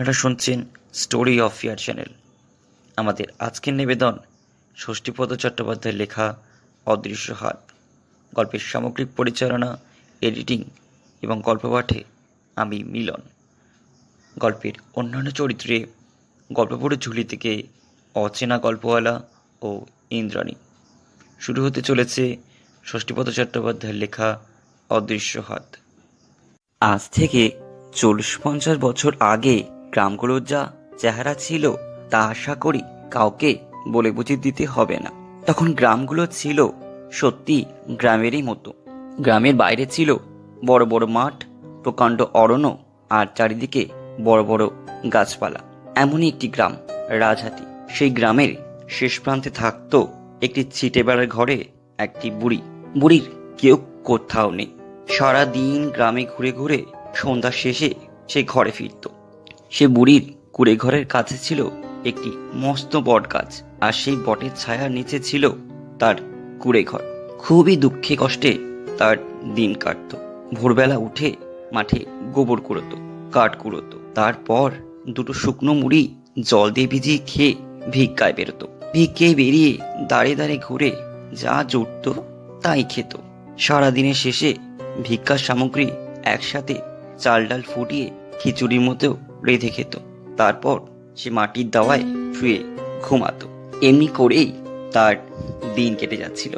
আপনারা শুনছেন story of year channel আমাদের আজকের নিবেদন, ষষ্ঠীপদ চট্টোপাধ্যায়ের লেখা অদৃশ্য হাত। গল্পের সামগ্রিক পরিচালনা এডিটিং এবং গল্প পাঠে আমি মিলন। গল্পের অন্যান্য চরিত্রে গল্প পড়ে ঝুলি থেকে অচেনা গল্পওয়ালা ও ইন্দ্রাণী। শুরু হতে চলেছে ষষ্ঠীপদ চট্টোপাধ্যায়ের লেখা অদৃশ্য হাত। আজ থেকে চল্লিশ পঞ্চাশ বছর আগে গ্রামগুলোর যা চেহারা ছিল তা আশা করি কাউকে বলে বুঝিয়ে দিতে হবে না। তখন গ্রামগুলো ছিল সত্যি গ্রামেরই মতো। গ্রামের বাইরে ছিল বড় বড় মাঠ, প্রকাণ্ড অরণ্য আর চারিদিকে বড় বড় গাছপালা। এমনই একটি গ্রাম, রাজহাটি। সেই গ্রামের শেষ প্রান্তে থাকতো একটি ছিটে বেড়ার ঘরে একটি বুড়ি। বুড়ির কেউ কোথাও নেই। সারা দিন গ্রামে ঘুরে ঘুরে সন্ধ্যা শেষে সে ঘরে ফিরত। সে বুড়ির কুড়ে ঘরের কাছে ছিল একটি মস্ত বট গাছ, আর সেই বটের ছায়ার নিচে ছিল তার কুড়ে ঘর। খুবই দুঃখে কষ্টে তার দিন কাটতো। ভোরবেলা উঠে মাঠে গোবর কুড়োতো, কাঠ কুড়োতো। তারপর দুটো শুকনো মুড়ি জল দিয়ে ভিজিয়ে খেয়ে ভিক্ষায় বেরোতো। ভিক্ষে বেরিয়ে দাঁড়িয়ে দাঁড়িয়ে ঘুরে যা জুটত তাই খেত। সারাদিনের শেষে ভিক্ষার সামগ্রী একসাথে চাল ডাল ফুটিয়ে খিচুড়ির মতো রেঁধে খেত। তারপর সে মাটির দাওয়ায় শুয়ে ঘুমাতো। এমনি করেই তার দিন কেটে যাচ্ছিল।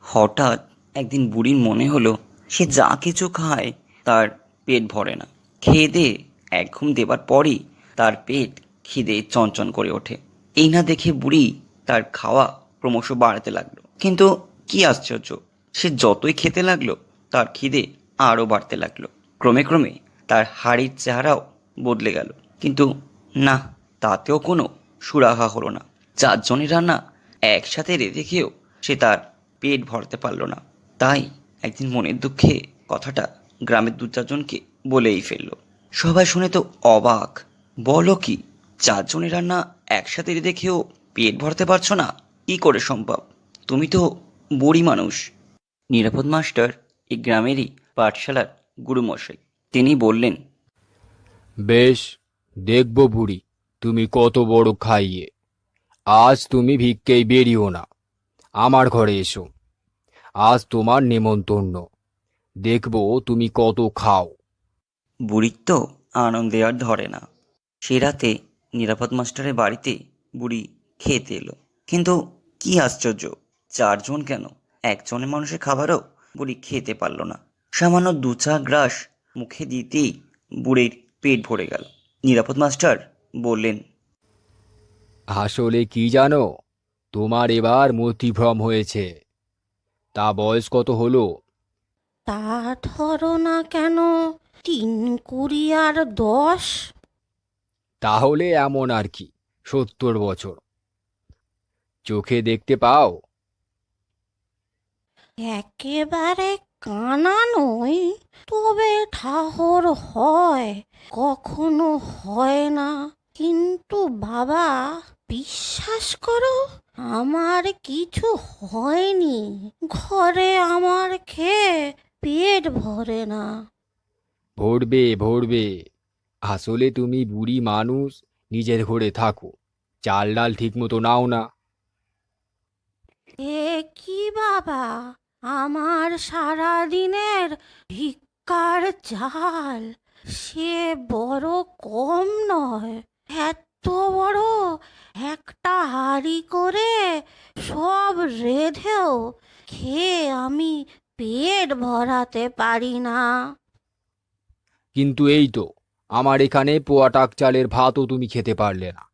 হঠাৎ একদিন বুড়ির মনে হলো, সে যা কিছু খায় তার পেট ভরে না। খেয়ে এক ঘুম দেবার পরই তার পেট খিদে চঞ্চন করে ওঠে। এই না দেখে বুড়ি তার খাওয়া ক্রমশ বাড়াতে লাগল। কিন্তু কি আশ্চর্য, সে যতই খেতে লাগল তার খিদে আরও বাড়তে লাগল। ক্রমে ক্রমে তার হাড়ির চেহারাও বদলে গেল। কিন্তু না, তাতেও কোনো সুরাহা হলো না। চারজনের রান্না একসাথে রেঁধে খেয়েও সে তার পেট ভরতে পারল না। তাই একদিন মনের দুঃখে কথাটা গ্রামের দু চারজনকে বলেই ফেলল। সবাই শুনে তো অবাক। বলো কি, চারজনের রান্না একসাথে রেঁধে খেয়েও পেট ভরতে পারছ না? কি করে সম্ভব? তুমি তো বুড়ি মানুষ। নিরাপদ মাস্টার এই গ্রামেরই পাঠশালার গুরুমশাই। তিনি বললেন বেশ, দেখব বুড়ি, তুমি কত বড় খাইয়ে। আজ তুমি ভিক্ষেই বেরিও না। আমার ঘরে এসো। আজ তোমার নেমন্তন্ন। দেখব তুমি কত খাও। বুড়ির তো আনন্দে আর ধরে না। সে রাতে নিরাপদ মাস্টারের বাড়িতে বুড়ি খেতে এলো। কিন্তু কি আশ্চর্য, চারজন কেন? একজনের মানুষের খাবারও বুড়ি খেতে পারল না। সামান্য দু চা গ্রাস মুখে দিতেই বুড়ির পেট ভরে গেল। নিরাপদ মাস্টার বললেন আসলে কি জানো তোমার এবার মতিভ্রম হয়েছে। তা বয়স কত হলো? তা ধরো না কেন তিন কুড়ি আর দশ? তাহলে এমন আর কি সত্তর বছর। চোখে দেখতে পাও? একেবারে কানা নই তবে ঠাহর হয় কখনো হয় না। কিন্তু বাবা বিশ্বাস করো আমার কিছু হয়নি। ঘরে আমার খেয়ে পেট ভরে না। ভরবে ভরবে। আসলে তুমি বুড়ি মানুষ নিজের ঘরে থাকো। চাল ডাল ঠিক মতো নাও না। এ কি বাবা? আমার সারা দিনের ভিক্ষার চাল সে বড় কম নয়। এত বড় একটা হাড়ি করে সব রেধেও খেয়ে আমি পেট ভরাতে পারি না। কিন্তু এই তো আমার এখানে পোয়া টাক চালের ভাতও তুমি খেতে পারলে না।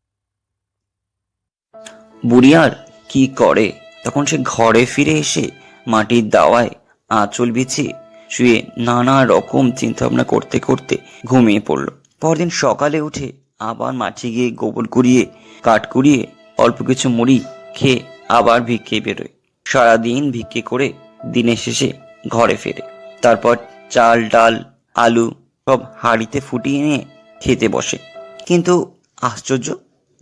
বুড়ি আর কি করে? তখন সে ঘরে ফিরে এসে মাটির দাওয়ায় আঁচল বিছিয়ে শুয়ে নানা রকম চিন্তাভাবনা করতে করতে ঘুমিয়ে পড়ল। পরদিন সকালে উঠে আবার মাঠে গিয়ে গোবর কুড়িয়ে কাঠ কুড়িয়ে, অল্প কিছু মুড়ি খেয়ে আবার ভিক্ষে বেরোয়। সারাদিন ভিক্ষে করে দিনের শেষে ঘরে ফেরে। তারপর চাল, ডাল, আলু সব হাঁড়িতে ফুটিয়ে নিয়ে খেতে বসে। কিন্তু আশ্চর্য,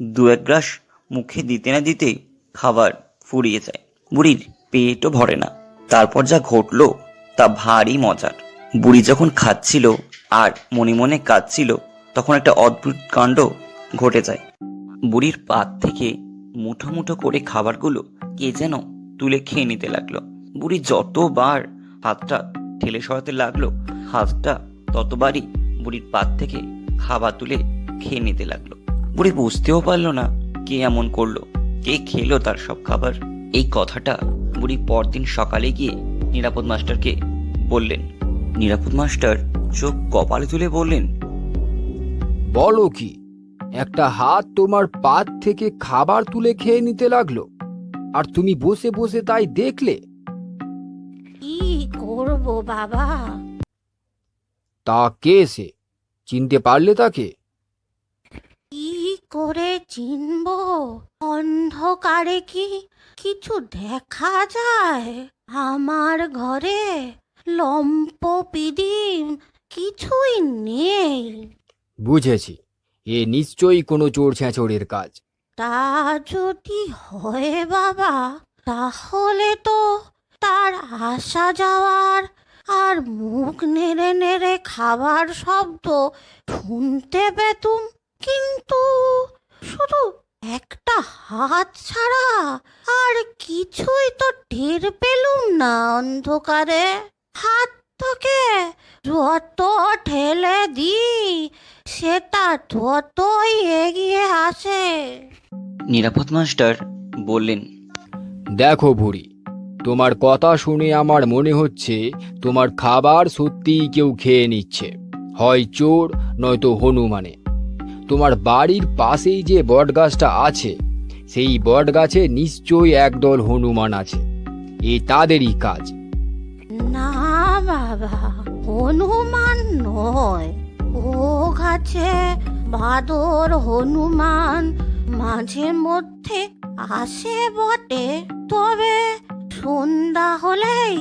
দু এক গ্রাস মুখে দিতে না দিতেই খাবার ফুরিয়ে যায়। বুড়ির পেটও ভরে না। তারপর যা ঘটলো তা ভারী মজার। বুড়ি যখন খাচ্ছিল আর মনে মনে কাঁদছিল, তখন একটা অদ্ভুত কাণ্ড ঘটে যায়। বুড়ির পাত থেকে মুঠো মুঠো করে খাবারগুলো কে যেন তুলে খেয়ে নিতে লাগল। বুড়ি যতবার হাতটা ঠেলে সরাতে লাগল, হাতটা ততবারই বুড়ির পাত থেকে খাবার তুলে খেয়ে নিতে লাগল। বুড়ি বুঝতেও পারল না কে এমন করল, কে খেলো তার সব খাবার। এই কথাটা বুড়ি পরদিন সকালে গিয়ে নিরাপদ মাস্টারকে বললেন। নিরাপদ মাস্টার চোখ কপালে তুলে বললেন বলো কি একটা হাত তোমার পাত থেকে খাবার তুলে খেয়ে নিতে লাগল আর তুমি বসে বসে তাই দেখলে। কি করব বাবা? তা কে সে? চিনতে পারলে তাকে? করে চিনব? অন্ধকারে কি কিছু দেখা যায়? আমার ঘরে লম্প পিদিম কিছুই নেই। বুঝেছি। এ নিশ্চয়ই কোনো চোর ছেঁচড়ের কাজ। তা যদি হয় বাবা তাহলে তো তার আসা যাওয়ার আর মুখ নেড়ে নেড়ে খাবার শব্দ শুনতে পেতুম। কিন্তু শুধু একটা হাত ছাড়া আর কিছুই তো টের পেলুম না অন্ধকারে। হাত হাতটাকে যত ঠেলে দিই সেটা ততই এগিয়ে আসে। নিরাপদ মাস্টার বললেন দেখো বুড়ি তোমার কথা শুনে আমার মনে হচ্ছে তোমার খাবার সত্যিই কেউ খেয়ে নিচ্ছে। হয় চোর নয়তো হনুমানে। তোমার বাড়ির পাশেই যে বটগাছটা আছে, সেই বটগাছে নিশ্চয়ই একদল হনুমান আছে। এ তাদেরই কাজ। না বাবা, হনুমান নয়। ও গাছে বাদর হনুমান মাঝে মধ্যে আসে বটে। তবে সন্ধ্যা হলেই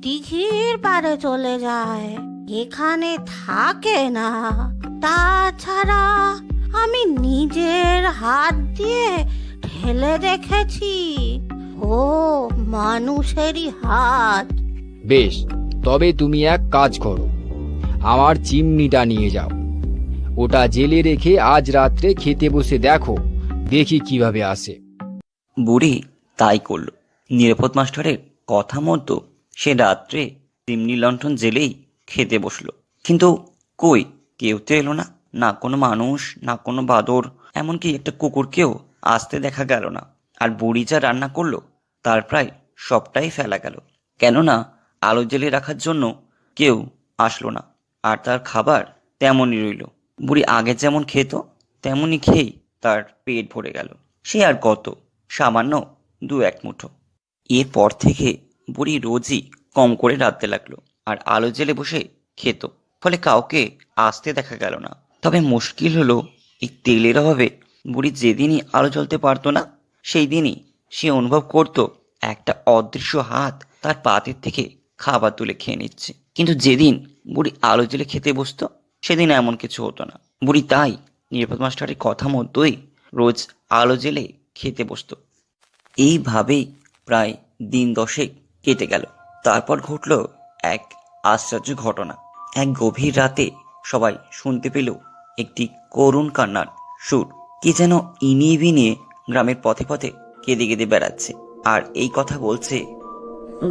দিঘির পাড়ে চলে যায়। এখানে থাকে না। তাছাড়া আমি নিজের হাত দিয়ে ঠেলে দেখেছি। ও মানুষেরই হাত। বেশ তবে তুমি এক কাজ করো। আমার চিমনিটা নিয়ে যাও। ওটা জেলে রেখে আজ রাত্রে খেতে বসে দেখো দেখি কীভাবে আসে। বুড়ি তাই করল। নিরাপদ মাস্টারের কথা মতো সে রাত্রে তিমনি লণ্ঠন জেলেই খেতে বসল। কিন্তু কই কেউ তো এলো না। না কোনো মানুষ, না কোনো বাদর, এমনকি একটা কুকুরকেও আসতে দেখা গেল না। আর বুড়ি যা রান্না করল, তার প্রায় সবটাই ফেলা গেল। কেননা আলো জেলে রাখার জন্য কেউ আসলো না, আর তার খাবার তেমনই রইল। বুড়ি আগে যেমন খেত, তেমনই খেয়েই তার পেট ভরে গেল। সে আর কত, সামান্য দু এক মুঠো। এরপর থেকে বুড়ি রোজই কম করে রাঁধতে লাগল, আর আলো জেলে বসে খেত। ফলে কাউকে আসতে দেখা গেল না। তবে মুশকিল হলো এই তেলের অভাবে বুড়ি যেদিনই আলো জ্বলতে পারতো না সেই দিনই সে অনুভব করত একটা অদৃশ্য হাত তার পাতের থেকে খাবার তুলে খেয়ে নিচ্ছে। কিন্তু যেদিন বুড়ি আলো জেলে খেতে বসতো, সেদিন এমন কিছু হতো না। বুড়ি তাই নিরাপদ মাস্টারের কথা মতোই রোজ আলো জেলে খেতে বসতো। এইভাবেই প্রায় দিন দশেক কেটে গেল। তারপর ঘটল এক আশ্চর্য ঘটনা। এক গভীর রাতে সবাই শুনতে পেল একটি করুণ কান্নার সুর। কি যেন ইনিয়ে বিনিয়ে গ্রামের পথে পথে কেঁদে কেঁদে বেড়াচ্ছে। আর এই কথা বলছে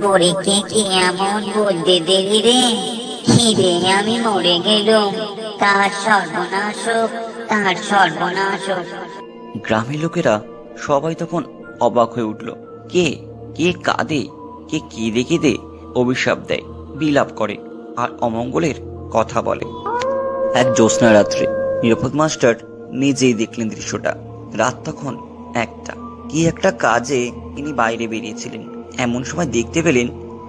বুড়িকে কি এমন বুদ্ধি দিলি রে? খিদে আমি মরে গেলুম। তার সর্বনাশ হোক, তার সর্বনাশ হোক। গ্রামের লোকেরা সবাই তখন অবাক হয়ে উঠল। কে? কে কাঁদে? কে কেঁদে কেঁদে অভিশাপ দেয়? বিলাপ করে। আর অমঙ্গলের কথা বলে। এক জ্যোৎস্না রাত্রে, নিরাপদ মাস্টার নিজেই দেখলেন দৃশ্যটা। রাত তখন একটা। কি একটা কাজে তিনি বাইরে বেরিয়েছিলেন। এমন সময় দেখতে পেলেন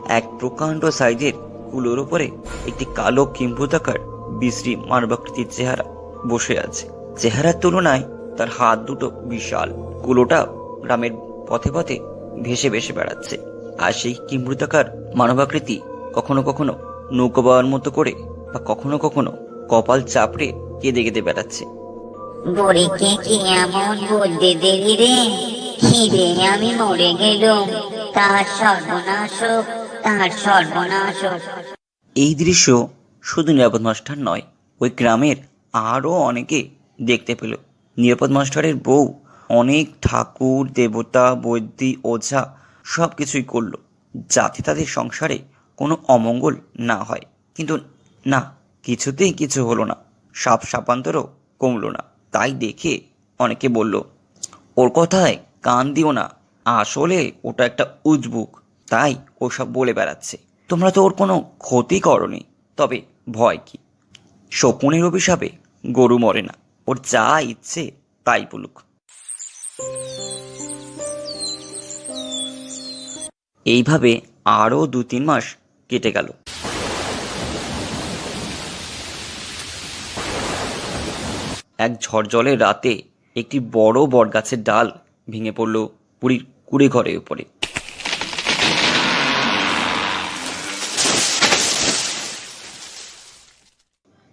এক প্রকাণ্ড সাইজের কুলোর উপরে একটি কালো কিম্ভূতাকার বিশ্রী মানবাকৃতির চেহারা বসে আছে। চেহারার তুলনায় তার হাত দুটো বিশাল। কুলোটা গ্রামের পথে পথে ভেসে ভেসে বেড়াচ্ছে। আর সেই কিম্ভূতাকার মানবাকৃতি কখনো কখনো নৌকো বাওয়ার মতো করে বা কখনো কখনো কপাল চাপড়ে কেঁদে কেঁদে বেড়াচ্ছে। বুড়িকে কি এমন বুদ্ধি দিলি রে? খিদে আমি মরে গেলুম। তার সর্বনাশ হোক, তার সর্বনাশ হোক। এই দৃশ্য শুধু নিরাপদ মাস্টার নয় ওই গ্রামের আরও অনেকে দেখতে পেল। নিরাপদ মাস্টারের বউ অনেক ঠাকুর দেবতা বৈদ্যি ওঝা সব কিছুই করল যাতে তাদের সংসারে কোনো অমঙ্গল না হয়। কিন্তু না কিছুতেই কিছু হলো না। সাপ সাপান্তরও কমলো না। তাই দেখে অনেকে বলল, ওর কথায় কান দিও না। আসলে ওটা একটা উজবুক। তাই ওসব বলে বেড়াচ্ছে। তোমরা তো ওর কোনো ক্ষতি করনি। তবে ভয় কি? শকুনের অভিশাপে গরু মরে না। ওর যা ইচ্ছে তাই বলুক। এইভাবে আরও দু তিন মাস কেটে গেল। এক ঝড়জলের রাতে একটি বড় বটগাছের ডাল ভেঙে পড়ল বুড়ির কুড়ে ঘরের উপরে।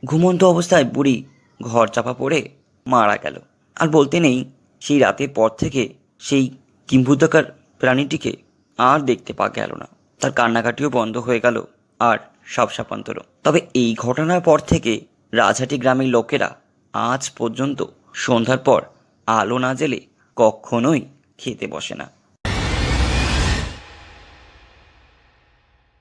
ঘুমন্ত অবস্থায় বুড়ি ঘর চাপা পড়ে মারা গেল। আর বলতে নেই, সেই রাতের পর থেকে সেই কিম্ভূতকার প্রাণীটিকে আর দেখতে পাওয়া গেল না। তার কান্নাকাটিও বন্ধ হয়ে গেল আর সাপ সাপান্তরও তবে এই ঘটনার পর থেকে রাজহাটি গ্রামের লোকেরা আজ পর্যন্ত সন্ধ্যার পর আলো না জেলে কখনোই খেতে বসে না।